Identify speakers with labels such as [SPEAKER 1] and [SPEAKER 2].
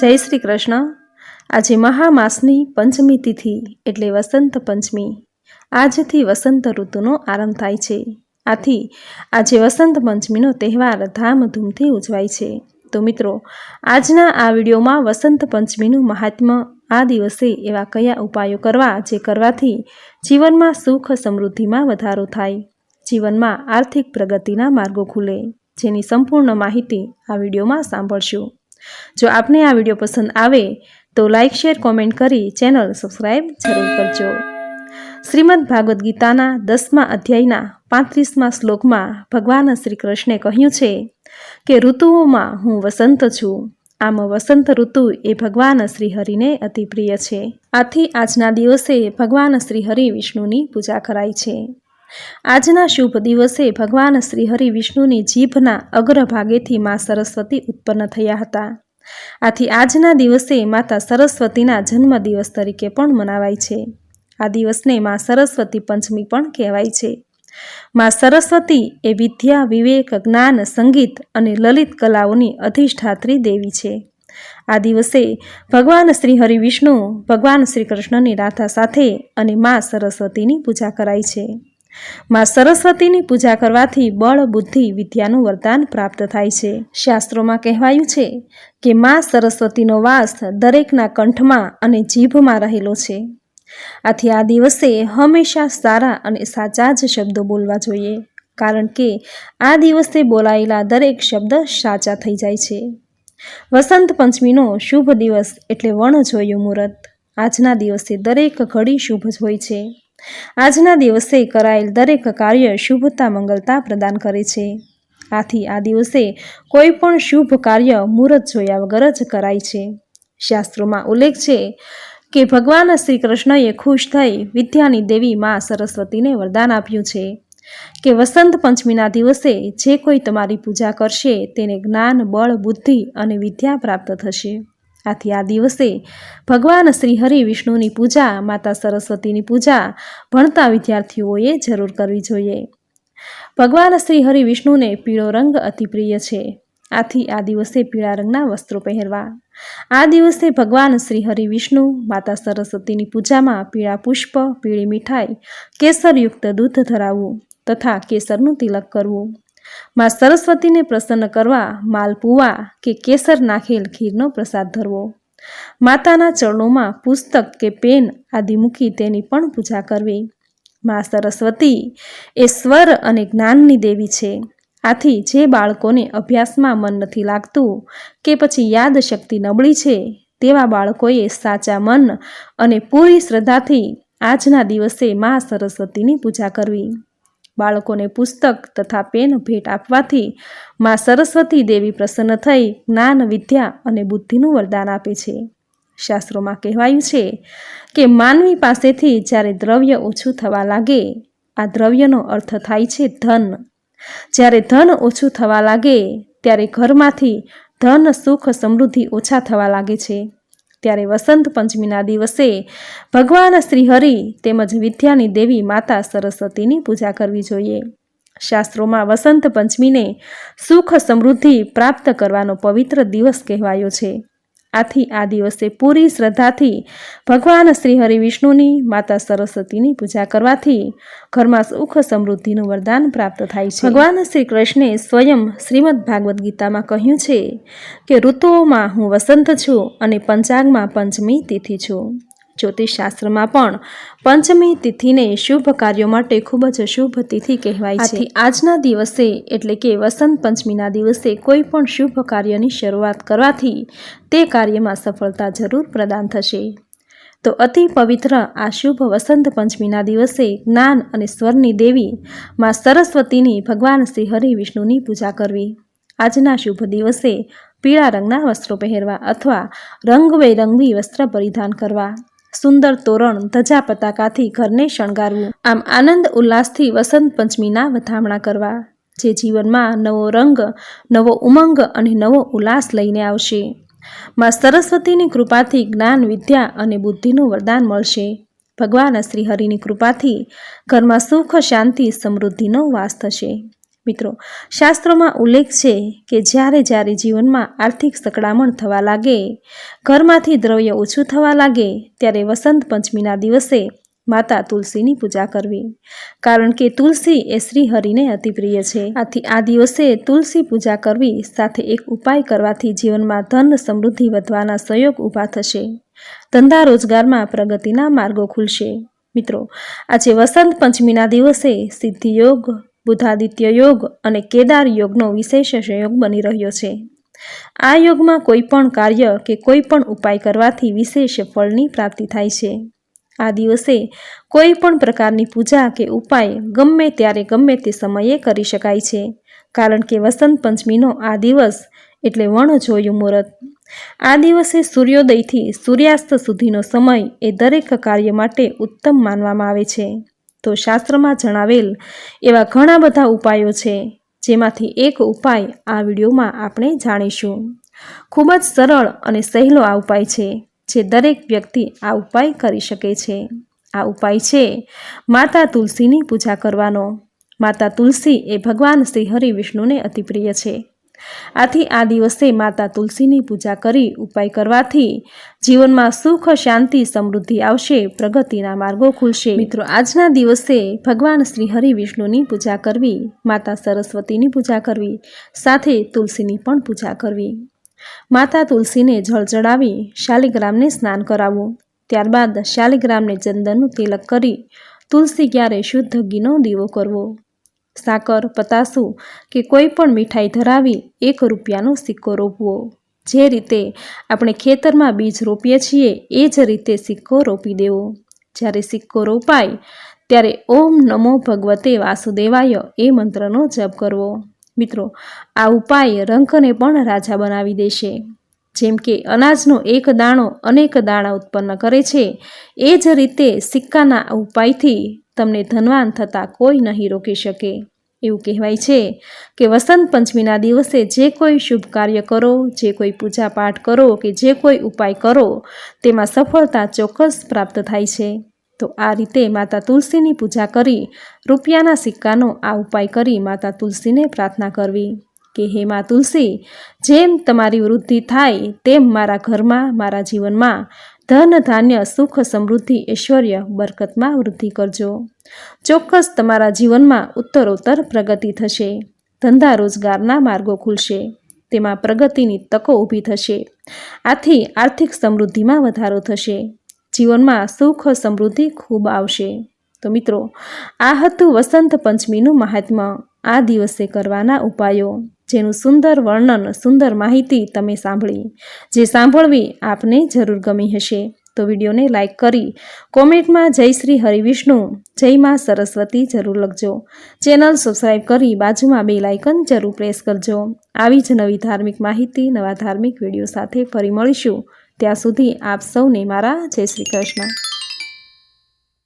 [SPEAKER 1] જય શ્રી કૃષ્ણ. આજે મહામાસની પંચમી તિથિ એટલે વસંત પંચમી. આજથી વસંત ઋતુનો આરંભ થાય છે. આથી આજે વસંત પંચમીનો તહેવાર ધામધૂમથી ઉજવાય છે. તો મિત્રો, આજના આ વિડીયોમાં વસંત પંચમીનું મહાત્મ્ય આ દિવસે એવા કયા ઉપાયો કરવા જે કરવાથી જીવનમાં સુખ સમૃદ્ધિમાં વધારો થાય? જીવનમાં આર્થિક પ્રગતિના માર્ગો ખુલે. જેની સંપૂર્ણ માહિતી આ વિડીયોમાં સાંભળશું. જો આપને આ વીડિયો પસંદ આવે તો લાઇક શેર, કોમેન્ટ કરી ચેનલ સબસ્ક્રાઈબ જરૂર કરજો. શ્રીમદ ભાગવદ્ ગીતાના દસમા અધ્યાયના પાંત્રીસમા શ્લોકમાં ભગવાન શ્રી કૃષ્ણે કહ્યું છે કે, ઋતુઓમાં હું વસંત છું. આમ વસંત ઋતુ એ ભગવાન શ્રી હરિને અતિ પ્રિય છે. આથી આજના દિવસે ભગવાન શ્રી હરિ વિષ્ણુની પૂજા કરાય છે. આજના શુભ દિવસે ભગવાન શ્રી હરિ વિષ્ણુની જીભના અગ્રભાગેથી મા સરસ્વતી ઉત્પન્ન થયા હતા. આથી આજના દિવસે માતા સરસ્વતીના જન્મદિવસ તરીકે પણ મનાવાય છે. આ દિવસને મા સરસ્વતી પંચમી પણ કહેવાય છે. મા સરસ્વતી એ વિદ્યા, વિવેક, જ્ઞાન, સંગીત અને લલિત કલાઓની અધિષ્ઠાત્રી દેવી છે. આ દિવસે ભગવાન શ્રી હરિ વિષ્ણુ ભગવાન શ્રી કૃષ્ણની રાધા સાથે અને મા સરસ્વતીની પૂજા કરાય છે. માં સરસ્વતીની પૂજા કરવાથી બળ, બુદ્ધિ, વિદ્યાનું વરદાન પ્રાપ્ત થાય છે. શાસ્ત્રોમાં કહેવાયું છે કે માં સરસ્વતીનો વાસ દરેકના કંઠમાં અને જીભમાં રહેલો છે. આથી આ દિવસે હંમેશા સારા અને સાચા જ શબ્દો બોલવા જોઈએ, કારણ કે આ દિવસે બોલાયેલા દરેક શબ્દ સાચા થઈ જાય છે. વસંત પંચમીનો શુભ દિવસ એટલે વણ જોયું મુહૂર્ત. આજના દિવસે દરેક ઘડી શુભ જ હોય છે. આજના દિવસે કરાયેલ દરેક કાર્ય શુભતા મંગલતા પ્રદાન કરે છે. આથી આ દિવસે કોઈ પણ શુભ કાર્ય મુહૂર્ત જોયા વગર જ કરાય છે. શાસ્ત્રોમાં ઉલ્લેખ છે કે ભગવાન શ્રી કૃષ્ણએ ખુશ થઈ વિદ્યાની દેવી મા સરસ્વતીને વરદાન આપ્યું છે કે વસંત પંચમીના દિવસે જે કોઈ તમારી પૂજા કરશે તેને જ્ઞાન, બળ, બુદ્ધિ અને વિદ્યા પ્રાપ્ત થશે. આથી આ દિવસે ભગવાન શ્રી હરિ વિષ્ણુની પૂજા, માતા સરસ્વતીની પૂજા ભણતા વિદ્યાર્થીઓએ જરૂર કરવી જોઈએ. ભગવાન શ્રી હરિ વિષ્ણુને પીળો રંગ અતિ પ્રિય છે. આથી આ દિવસે પીળા રંગના વસ્ત્રો પહેરવા. આ દિવસે ભગવાન શ્રી હરિ વિષ્ણુ, માતા સરસ્વતીની પૂજામાં પીળા પુષ્પ, પીળી મીઠાઈ, કેસરયુક્ત દૂધ ધરાવવું તથા કેસરનું તિલક કરવું. માં સરસ્વતીને પ્રસન્ન કરવા માલપુવા કે કેસર નાખેલ ખીરનો પ્રસાદ ધરવો. માતાના ચરણોમાં પુસ્તક કે પેન આદિ મૂકી તેની પણ પૂજા કરવી. માં સરસ્વતી એ સ્વર અને જ્ઞાનની દેવી છે. આથી જે બાળકોને અભ્યાસમાં મન નથી લાગતું કે પછી યાદશક્તિ નબળી છે, તેવા બાળકોએ સાચા મન અને પૂરી શ્રદ્ધાથી આજના દિવસે મા સરસ્વતીની પૂજા કરવી. બાળકોને પુસ્તક તથા પેન ભેટ આપવાથી મા સરસ્વતી દેવી પ્રસન્ન થઈ, જ્ઞાન, વિદ્યા અને બુદ્ધિનું વરદાન આપે છે. શાસ્ત્રોમાં કહેવાયું છે કે માનવી પાસેથી જ્યારે દ્રવ્ય ઓછું થવા લાગે, આ દ્રવ્યનો અર્થ થાય છે ધન. જ્યારે ધન ઓછું થવા લાગે, ત્યારે ઘરમાંથી ધન, સુખ, સમૃદ્ધિ ઓછા થવા લાગે છે. ત્યારે વસંત પંચમીના દિવસે ભગવાન શ્રીહરિ તેમજ વિદ્યાની દેવી માતા સરસ્વતીની પૂજા કરવી જોઈએ. શાસ્ત્રોમાં વસંત પંચમીને સુખ સમૃદ્ધિ પ્રાપ્ત કરવાનો પવિત્ર દિવસ કહેવાયો છે. આથી આ દિવસે પૂરી શ્રદ્ધાથી ભગવાન શ્રી હરિ વિષ્ણુની માતા સરસ્વતીની પૂજા કરવાથી ઘરમાં સુખ સમૃદ્ધિનું વરદાન પ્રાપ્ત થાય છે. ભગવાન શ્રી કૃષ્ણે સ્વયં શ્રીમદ ભાગવદ્ ગીતામાં કહ્યું છે કે ઋતુઓમાં હું વસંત છું અને પંચાંગમાં પંચમી તિથિ છું. જ્યોતિષશાસ્ત્રમાં પણ પંચમી તિથિને શુભ કાર્યો માટે ખૂબ જ શુભ તિથિ કહેવાય છે. આજના દિવસે એટલે કે વસંત પંચમીના દિવસે કોઈ પણ શુભ કાર્યની શરૂઆત કરવાથી તે કાર્યમાં સફળતા જરૂર પ્રદાન થશે. તો અતિ પવિત્ર આ શુભ વસંત પંચમીના દિવસે જ્ઞાન અને સ્વરની દેવી માં સરસ્વતીની ભગવાન શ્રી હરિ વિષ્ણુની પૂજા કરવી. આજના શુભ દિવસે પીળા રંગના વસ્ત્રો પહેરવા અથવા રંગબેરંગી વસ્ત્ર પરિધાન કરવા. સુંદર તોરણ ધજા પતાકાથી ઘરને શણગારવું. આમ આનંદ, ઉલ્લાસથી વસંત પંચમીના વધામણા કરવા, જે જીવનમાં નવો રંગ, નવો ઉમંગ અને નવો ઉલ્લાસ લઈને આવશે. માં સરસ્વતીની કૃપાથી જ્ઞાન, વિદ્યા અને બુદ્ધિનું વરદાન મળશે. ભગવાન શ્રીહરિની કૃપાથી ઘરમાં સુખ, શાંતિ, સમૃદ્ધિનો વાસ થશે. મિત્રો, શાસ્ત્રોમાં ઉલ્લેખ છે કે જ્યારે જ્યારે જીવનમાં આર્થિક સકડામણ થવા લાગે, ઘરમાંથી દ્રવ્ય ઓછું થવા લાગે, ત્યારે વસંત પંચમીના દિવસે માતા તુલસીની પૂજા કરવી. કારણ કે તુલસી એ શ્રી હરિને અતિ પ્રિય છે. આથી આ દિવસે તુલસી પૂજા કરવી સાથે એક ઉપાય કરવાથી જીવનમાં ધન સમૃદ્ધિ વધવાના સહયોગ ઊભા થશે. ધંધા રોજગારમાં પ્રગતિના માર્ગો ખુલશે. મિત્રો, આજે વસંત પંચમીના દિવસે સિદ્ધિ યોગ બુધાદિત્ય યોગ અને કેદાર યોગનો વિશેષ સંયોગ બની રહ્યો છે. આ યોગમાં કોઈ પણ કાર્ય કે કોઈ પણ ઉપાય કરવાથી વિશેષ ફળની પ્રાપ્તિ થાય છે. આ દિવસે કોઈ પણ પ્રકારની પૂજા કે ઉપાય ગમે ત્યારે ગમે તે સમયે કરી શકાય છે. કારણ કે વસંત પંચમીનો આ દિવસ એટલે વણ જોયું મુહૂર્ત. આ દિવસે સૂર્યોદયથી સૂર્યાસ્ત સુધીનો સમય એ દરેક કાર્ય માટે ઉત્તમ માનવામાં આવે છે. તો શાસ્ત્રમાં જણાવેલ એવા ઘણા બધા ઉપાયો છે, જેમાંથી એક ઉપાય આ વિડીયોમાં આપણે જાણીશું. ખૂબ જ સરળ અને સહેલો આ ઉપાય છે, જે દરેક વ્યક્તિ આ ઉપાય કરી શકે છે. આ ઉપાય છે, માતા તુલસીની પૂજા કરવાનો. માતા તુલસી એ ભગવાન શ્રી હરિ વિષ્ણુને અતિપ્રિય છે. આથી આ દિવસે માતા તુલસીની પૂજા કરી ઉપાય કરવાથી જીવનમાં સુખ, શાંતિ, સમૃદ્ધિ આવશે, પ્રગતિના માર્ગો ખુલશે. મિત્રો, આજના દિવસે ભગવાન શ્રી હરિ વિષ્ણુની પૂજા કરવી, માતા સરસ્વતીની પૂજા કરવી, સાથે તુલસીની પણ પૂજા કરવી. માતા તુલસીને જળ ચડાવી શાલિગ્રામને સ્નાન કરાવવું. ત્યારબાદ શાલિગ્રામને ચંદનનું તિલક કરી તુલસી ક્યારે શુદ્ધ ઘીનો દીવો કરવો. સાકર, પતાસું કે કોઈ પણ મીઠાઈ ધરાવી એક રૂપિયાનો સિક્કો રોપવો. જે રીતે આપણે ખેતરમાં બીજ રોપીએ છીએ, એ જ રીતે સિક્કો રોપી દેવો. જ્યારે સિક્કો રોપાય, ત્યારે ઓમ નમો ભગવતે વાસુદેવાય એ મંત્રનો જપ કરવો. મિત્રો, આ ઉપાય રંકને પણ રાજા બનાવી દેશે. જેમ કે અનાજનો એક દાણો અનેક દાણા ઉત્પન્ન કરે છે, એ જ રીતે સિક્કાના ઉપાયથી તમને ધનવાન થતાં કોઈ નહીં રોકી શકે. એવું કહેવાય છે કે વસંત પંચમીના દિવસે જે કોઈ શુભ કાર્ય કરો, જે કોઈ પૂજા પાઠ કરો કે જે કોઈ ઉપાય કરો, તેમાં સફળતા ચોક્કસ પ્રાપ્ત થાય છે. તો આ રીતે માતા તુલસીની પૂજા કરી, રૂપિયાના સિક્કાનો આ ઉપાય કરી માતા તુલસીને પ્રાર્થના કરવી. કે હે મા તુલસી, જેમ તમારી વૃદ્ધિ થાય, તેમ મારા ઘરમાં, મારા જીવનમાં ધન, ધાન્ય, સુખ, સમૃદ્ધિ, ઐશ્વર્ય, બરકતમાં વૃદ્ધિ કરજો. ચોક્કસ તમારા જીવનમાં ઉત્તરોત્તર પ્રગતિ થશે. ધંધા રોજગારના માર્ગો ખુલશે. તેમાં પ્રગતિની તકો ઊભી થશે. આથી આર્થિક સમૃદ્ધિમાં વધારો થશે. જીવનમાં સુખ, સમૃદ્ધિ ખૂબ આવશે. તો મિત્રો, આ હતું વસંત પંચમીનું મહાત્મ્ય. આ દિવસે કરવાના ઉપાયો. જેનું સુંદર વર્ણન, સુંદર માહિતી તમે સાંભળી. જે સાંભળવી આપને જરૂર ગમી હશે. તો વિડીયોને લાઇક કરી, કોમેન્ટમાં જય શ્રી હરિવિષ્ણુ જય માં સરસ્વતી જરૂર લખજો. ચેનલ સબસ્ક્રાઈબ કરી બાજુમાં બે લાઇકન જરૂર પ્રેસ કરજો. આવી જ નવી ધાર્મિક માહિતી, નવા ધાર્મિક વીડિયો સાથે ફરી મળીશું. ત્યાં સુધી આપ સૌને મારા જય શ્રી કૃષ્ણ.